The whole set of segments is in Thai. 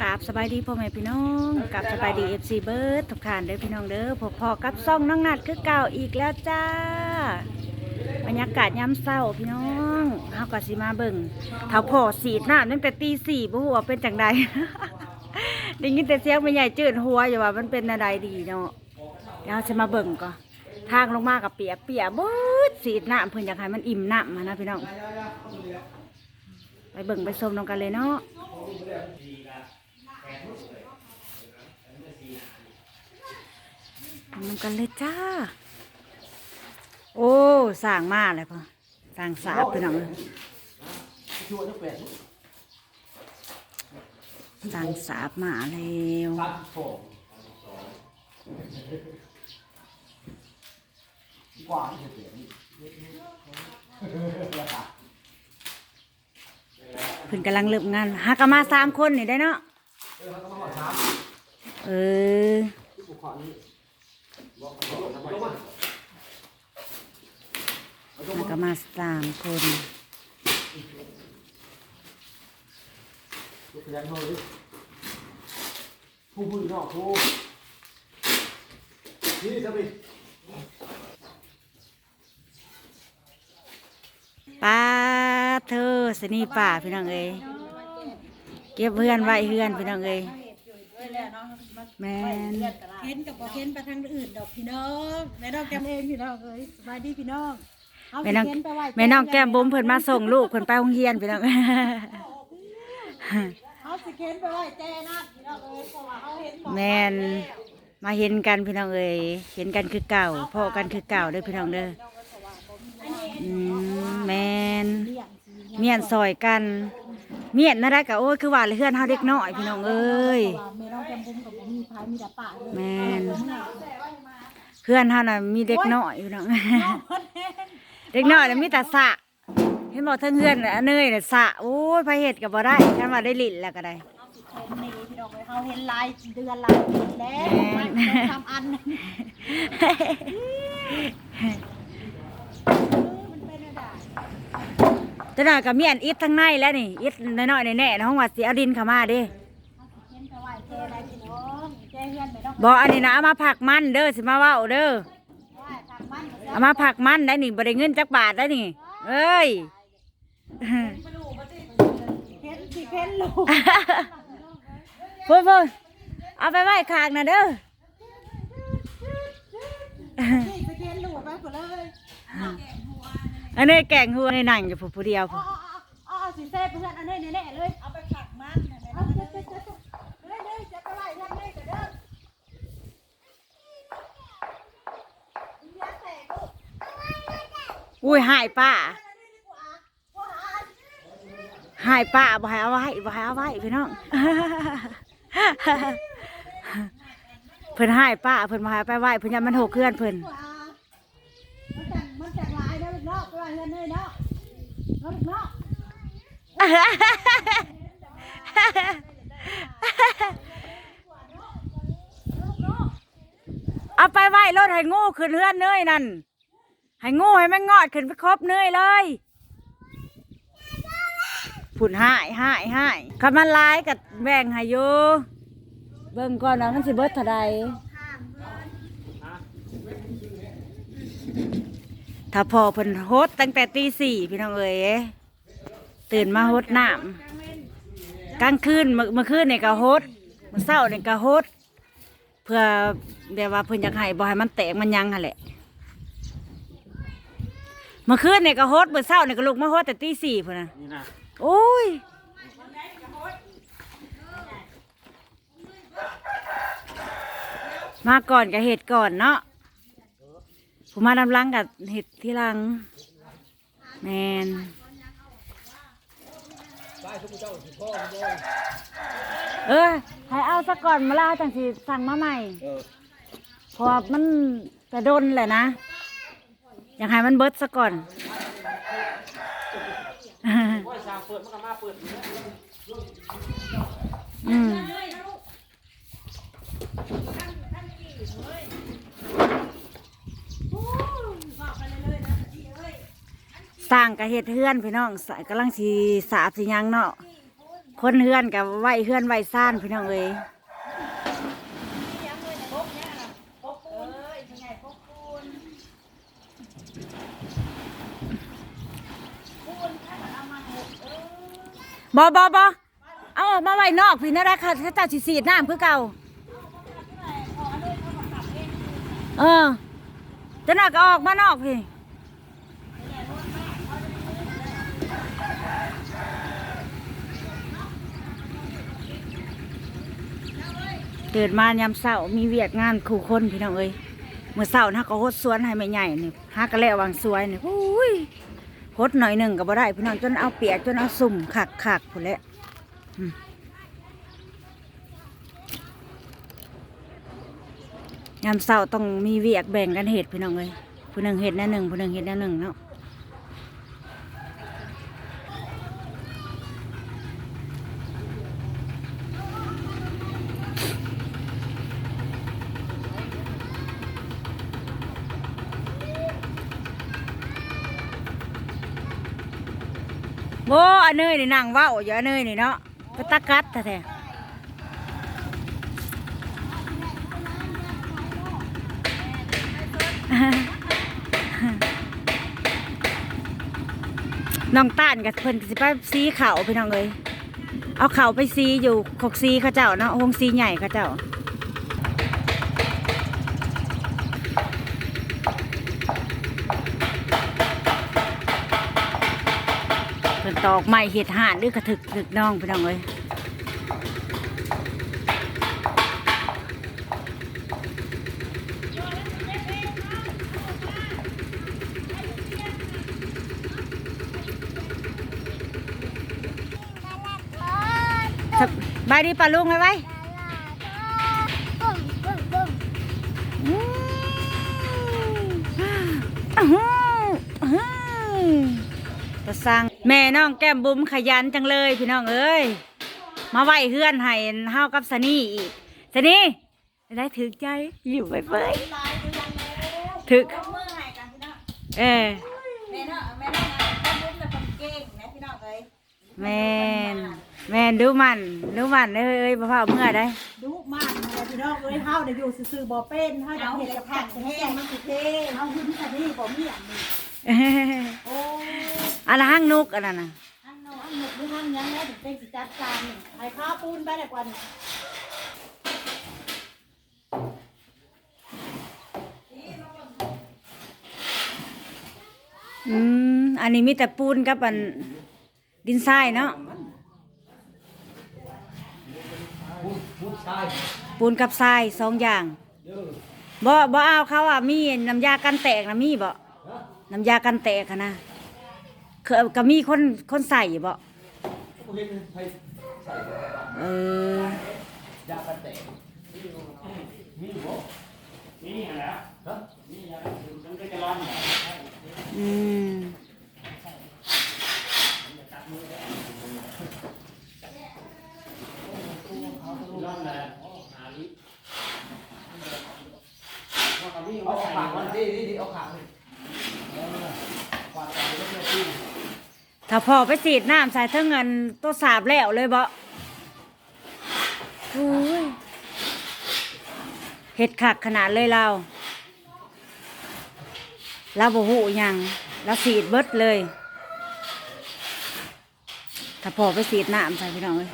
กราบสบายดีพ่อแม่พี่น้องกราบสบายดีเอฟซีเบิร์ดทุกท่านเด้อพี่น้องเด้อพอพอกับซ่องน้องนัดคือเก่าอีกแล้วจ้า บรรยากาศยามเศร้าพี่น้องเฮาก็สิมาเบิ่งเท่าพ่อสีดน้ำตั้งแต่ตีสี่บ่ฮู้ว่าเป็นจังใด ได้ยินแต่เสียงแม่ใหญ่จืดหัวอยู่ว่ามันเป็นอะไรดีเนาะเดี๋ยวเราจะมาเบิ่งก่อนทางลงมากับเปียกเปียกบิดสีดน้ำเพิ่นอยากให้มันอิ่มน้ำมานะพี่น้อง ไปเบิ่งไปชมน้องกันเลยเนาะ นำกันเลยจ้า โอ้สร้างมาเลยพ่อสร้างสาบพี่น้องเลยสร้างสาบมาแล้วเพิ่นกำลังเริ่มงานหากมาสามคนนี่ได้เนาะ เออหากนมาสามคนผู้ผู้นอกผู้นี่จะไปป้าเธอสนีป่าพี่น้องเอ้ยเก็บเพื่อนไว้เพื่อนพี่น้องเอ้ย แมนเห็นกับบ่เห็นไปทางอื่นดอกพี่น้องแม่น้องแก้มเองพี่น้องเอ้ยสบายดีพี่น้องเอาแม่น้องสิเห็ไปไหว้แม่น้องแก้มบุ้มเพิ่นมาส่งลูกเพิ่นไปโรงเรียนพี่น้อง เอาสิเข็นไปไหว้แจ้นะพี่น้องเอ้ยเพราะว่าเขาเห็นบ่แมนมาเห็นกันพี่น้องเอ้ยเห็นกันคือเก่าพ่อกันคือเก่าเด้อพี่น้องเด้ออืมแมนเลี้ยงสิเมียนซอยกัน เมียนน่ารักกะโอ้ยคือว่าเลยเฮือนเฮาเด็กน้อยพี่น้องเอ้ยเพราะว่าแม่น้องแก้มบุ้มกับบ่มีพายมีแต่ป่าเลยแม่นเพื่อนเฮาน่ะมีเด็กน้อยพี่น้องเด็กน้อยน่ะมีแต่สระเห็นบอกทั้งเฮือนน่ะอันเนยน่ะสระโอ้ยพาเฮ็ดก็บ่ได้คันว่าได้ลิ้นแล้วก็ได้เอาสิเข็นหนี่พี่น้องเอ้ยเขาเห็นลายเดือนลายปีแล้วแม่นมันต้องทำอันมันเป็นอะไร จังหน่อยก็มีอันอิดทั้งในแล้วนี่อิดน้อยๆแน่ๆนะห้องว่าสิเอาดินเข้ามาเด้เอาสิเข็นไปไหว้แจ้ได้พี่น้องแจ้เฮือนแม่น้องบ่อันนี้นะเอามาผักมันเด้อสิมาเว้าเด้อไหว้ทางบ้านเอามาผักมันได้นี่บ่ได้เงินจักบาทได้นี่เอ้ยเข็นสิเข็นลูกพูดพูดเอาไปไว้คางนะเด้อนี่สเก็นลูกไปหมดเลย อันนี้แกงหัวในหนังอยู่ผู้เดียวอ๋พู้อ๋ออ๋อสิเซ่เพื่อนอันนี้แน่ๆเลยเอาไปผักมันเอาเจ๊เจ๊เจ๊เฮ้ยเฮ้ยจะไปไหว้ยังไงกันเด้ออุ้ยหายป้าหายป้าบ่ให้เอาไว้บ่ให้เอาไว้พี่น้องเพิ่นหายป้าเพิ่นบ่ให้เอาไปไหว้เพิ่นยันมันหกเคลื่อนเพิ่นจังมันจังลายเด้อลูก เงินเลยเนาะเนาะเนาะเอาไปไหว้รถให้งูขึ้นเฮือนเนยนั่น ให้งูให้มันงอดขึ้นไปครบเนยเลยผุดหายหายหายคันมันลายกับแบ่งให้อยู่เบิ่งก่อนว่ามันสิเบิดเท่าใด ถ้าพอเพิ่นโฮดตั้งแต่ตีสี่พี่น้องเอ๋ยตื่นมาโฮดน้ำกลางคืนเมื่อเมื่อคืนเนี่ยก็โฮดเมื่อเช้าเนี่ยก็โฮดเพื่อแบบว่าเพิ่นอยากให้บ่ให้มันแตกมันยังหั่นแหละเมื่อคืนเนี่ยก็โฮดเมื่อเช้าเนี่ยก็ลุกมาโฮดแต่ตีสี่พุ่นน่ะนี่นะโอ้ยมาก่อนกับเห็ดก่อนเนาะ ผมมาดำลังกับเห็ดที่ลัง แมนเออให้เอาซะก่อนมาล่าจังสิสั่งมาใหม่เออเพราะมันแต่โดนแหละนะ อยากให้มันเบิดซะก่อนว่าชางเปิดมันอืม ร้างกระเฮ็ดเฮือนพี่น้องสายกำลังสีสาบสียังเนาะคนเฮือนกับไหวเฮือนไหวซ่านพี่น้องเอ้ยปกปูนเอ้ยเป็นไงปกปูนปูนถ้ามันเอามาหกเออบอบอบอเอาออกมาไว้นอกพี่นะราคาถ้าเจ้าสิสีดน้ำคือเก่า เออจะน่าก็ออกมานอกพี่ เกิดมายามเสาร์มีเวียกงานคู่คนพี่น้องเอ้ยเมื่อเสาร์นะก็ฮดสวนให้ไม่ใหญ่นี่ฮักกะแล้ววางสวยนี่อุ้ยฮดหน่อยหนึ่งก็บ่ได้พี่น้องจนเอาเปียกจนเอาสุ่มขักขักๆพุ่นแหละยามเสาร์ต้องมีเวียกแบ่งกันเห็ดพี่น้องเอ้ยผู้หนึ่งเห็ดแน่หนึ่งผู้หนึ่งเห็ดแน่หนึ่งเนาะ โว้ อเนยนี่นั่งว้าอยู่อันเนยนี่เนาะไปตะกัดแท้ๆน้องต้านกับเพิ่นสิไปซีเข่าพี่น้องเลยเอาเข่าไปซีอยู่ขกซีเขาเจ้าเนาะหงซีใหญ่เขาเจ้า ตอกไม้เห็ดห่านหรือกระถึกถึกน้องพี่น้องเอ้ยสบายดีป่ะลุงไหมไว้อืมอื้อหืออื้อหือตะสั่ง แม่น้องแก้มบุ๋มขยันจังเลยพี่น้องเอ้ย มาไหวเฮือนให้เฮากับสนี่อีกสนี่ได้ถึกใจอยู่ไปเฟ้ยถึกยกมือให้กันพี่น้องเออแม่เนาะแม่เนาะนะคนบุ้มแต่คนเก่งนะพี่น้องเอ้ยแม่นแม่นดูมันดูมันเอ้ยบ่พาเมื่อได้ดุมากเลยพี่น้องเอ้ยเฮาได้อยู่ซื่อๆบ่เป็นเฮาอยากเฮ็ดกับผักแห้งมันสิเท่เฮาขึ้นแต่นี่บ่มีอันนี้โอ้ อันละห้างนุกอันนั้นน่ะอันเนาะอันหมดหรืออันยังแล้วถึงเป็นสิจัดการนี่ให้ข้าวปูนไปได้กว่านี้อืมอันนี้มีแต่ปูนกับอันดินทรายเนาะพูดพูดชายปูนกับทรายสองอย่างเด้อบ่บ่เอาเขาอะมีน้ำยากันแตกนะมีบ่ฮะน้ำยากันแตกอะนะ เคยก็มีคนคนใส่บ่เขาเห็นใครใส่เออยากันแตกมีบ่นี่แหละฮะนี่แหละมันก็จะร้อนเนี่ยอืม ร้อนเลยหาลิ เอาขางมันดิดิดิเอาขางนี่เออขวาดไปแล้วเนี่ยพี่ ถ้าพอไปสีดน้ำใส่เท่าเงินตัวสาบแล้วเลยบ่โอ้ยเห็ดขักขนาดเลยเราเราบ่หูยังเราสีดเบิดเลย ถ้าพอไปสีดน้ำใส่พี่น้องเลย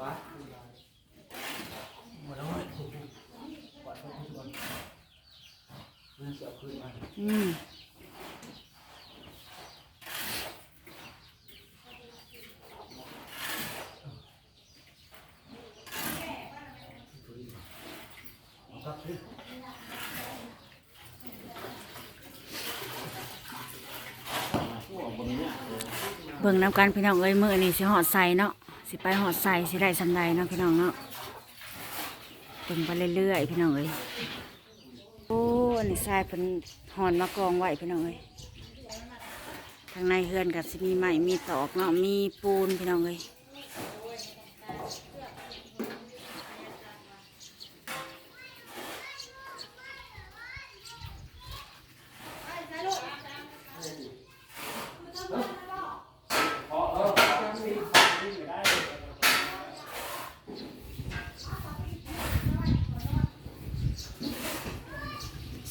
วะหมดแล้วเว้ยปล่อยเขาไปก่อนมันจะเอืมเบิ่งน้ำกันพี่น้องเอ้ยมือนี้สิหอดใส่เนาะสิไปหอดใส่สิได้สำใดเนาะพี่น้องเนาะเบิ่งไปเรื่อยๆพี่น้องเอ้ยโอ้ นนี้ทรายเพิ่นหอนมากองไว้พี่น้องเอ้ยทางในเฮือนก็สิมีไม้มีตอกเนาะมีปูนพี่น้องเอ้ย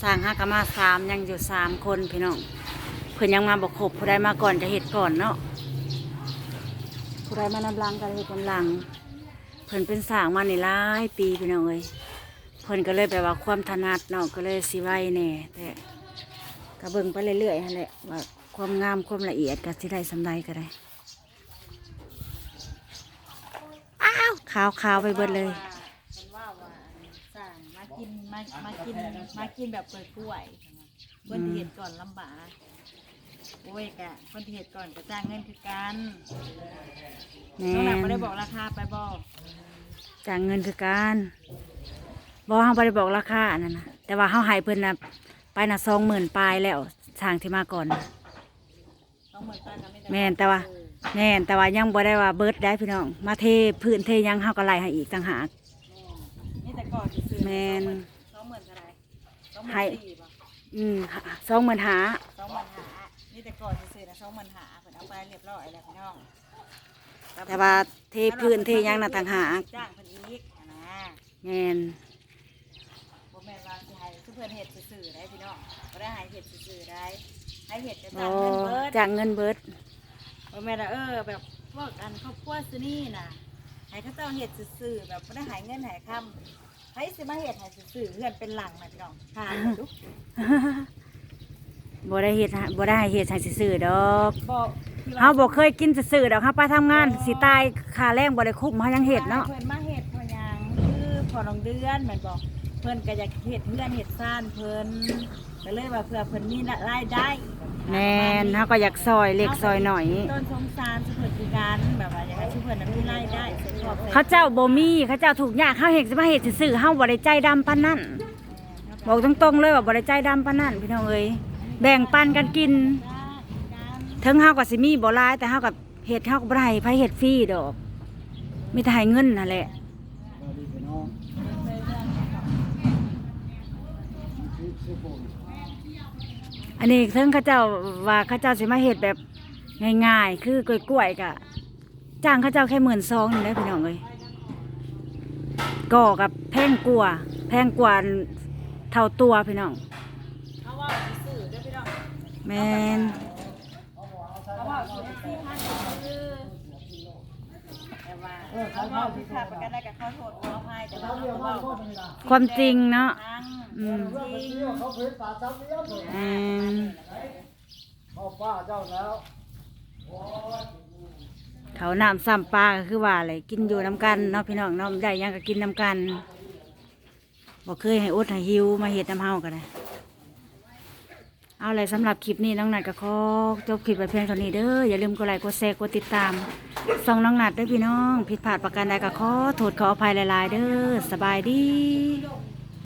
สร้างฮักกมาสามยังอยู่สามคนพี่น้องเพิ่นยังมาบอกครบผู้ใดมาก่อนจะเห็ดก่อนเนาะผู้ใดมานำลังก็เห็ดนำลัง เพิ่นเป็นสร้างมาในหลายปีพี่น้องเอ้ยเพิ่นก็เลยแบบว่าความถนัดเนาะก็เลยสิไว้แน่แต่ก็เบิงไปเรื่อยๆหั่นแหละว่าความงามความละเอียดก็สิได้สำไรก็ได้อ้าวขาวขาวๆไปเบิดเลย เป็นว่าว่าสั่งมา กินมามากินมากินแบบเปิดกล้วยๆเพิ่นที่เห็ดก่อนลำบากโอ้ยกะเพิ่นที่เห็ดก่อนก็จ้างเงินคือกันแม่น้องหนักนไม่ได้บอกราคาไปบอกจ่ายเงินคือการบอกเขาบ่ได้บอกราคาอันนั้นนะแต่ว่าเขาใหายเพิ่นนะไปนะสองหมื่นปลายแล้วทางที่มาก่อนน่ะต้องเหมือนกันนะไม่ได้แม่นแต่ว่าแม่นแต่ว่ายังบ่ได้ว่าเบิดได้พี่น้อง มาเทพื้นเทหยังเฮาก็ไล่ให้อีกต่างหาก นี่แต่ก่อนซื้อ แม่นสองหมื่นเท่าไหร่สองหมื่ให้นสี่ป่ะอืมสองหมื่นหาสองหมื่นหานี่แต่ก่อนซื้อนะสองหมื่นหาเพิ่นเอาไปเรียบร้อยแล้วพี่น้องแต่ว่าเทพื้นเทหยังน่ะต่างหากจ้างเพิ่นอีกนะแม่นบ่แม่นว่าสิให้ทุกเพิ่นเฮ็ดซื่อๆได้พี่น้องบ่ได้ให้เฮ็ดซื่อๆได้ให้เฮ็ดจะบ่จ้างเงินเบิดจ่างเงินเบิดบ่แม่นว่าเออแบบพวกอันครอบครัวซื่อนี่น่ะให้เขาเจ้าเฮ็ดซื่อๆแบบบ่ได้ให้เงินให้คำ ให้สิมาเฮ็ดให้ซื่อๆเฮือนเป็นหลังน่ะพี่น้องทานดูบ่ได้เฮ็ดให้บ่ได้ให้เฮ็ดให้ซื่อๆดอกบอกที่ว่เฮาบ่เคยกินซื่อๆดอกเฮาไปทำงานสิตายค่าแรงบ่ได้คุ้มเฮายังเฮ็ดเนาะเพิ่นมาเฮ็ดเพราะหยังคือพอน้องเดือนแม่นบอกเพิ่นก็อยากเฮ็ดเฮือนเฮ็ดซ่านเพิ่น ก็เลยว่าเพื่อเพิ่นมีรายได้แม่นเฮาก็อยากซอยเล็กซอยหน่อย ต้นสงสารสุเพิ่นคือการแบบว่าอยากให้สุเพิ่นนั้นมีรายได้เสร็จครอบครัวเขาเจ้าบ่มีเขาเจ้าถูกยากเขาเห็นสิมาเฮ็ดซื่อๆเฮาบ่ได้ใจดำปานนั้น บอกตรงๆเลยว่าบ่ได้ใจดำปานนั้นพี่น้องเอ้ยแบ่งปันกันกิน ถึงเฮาก็สิมีบ่หลายแต่เฮาก็เฮ็ดเฮาก็บ่ได้ให้ไผเฮ็ดฟรีดอก มีแต่ให้เงินนั่นแหละสวัสดีพี่น้องชื่อชื่อผม อันนี้ถึงเขาเจ้าว่าเขาเจ้าสิมาเฮ็ดแบบง่ายๆ คือกล้วยๆก็จ้างเขาเจ้าแค่หมื่นสองนี่แหละพี่น้องเอ้ยก็กับแพงกว่าแพงกว่าเท่าตัวพี่น้องเขาว่าสื่อด้วยพี่น้องแมน เขาว่าสื่อที่ท่านคือ แต่ว่าเขาว่าที่ขาดประกันได้กับเขาโทษขออภัยแต่ว่าเขาบอความจริงเนาะทางอืมจริงเขาเคยป่าซ้ำเลี้ยงเลยแมนเขาป้าเจ้าแล้วเขาน้ำซ้ำปลาก็คือว่าอะไรกินอยู่น้ำกันเนาะพี่น้องเนาะได้หยังก็กินน้ำกันบอกเคยให้อดให้หิวมาเห็ดน้ำเฮากันเลย เอาเลยสำหรับคลิปนี้น้องนัดกับคอจบคลิปไปเพียงเท่านี้เด้ออย่าลืมกดไลค์กดแชร์กดติดตามส่องน้องนัดด้วยพี่น้อง ผิดพลาดประการใดกับคอโทษขออภัยหลายๆ เด้อสบายดี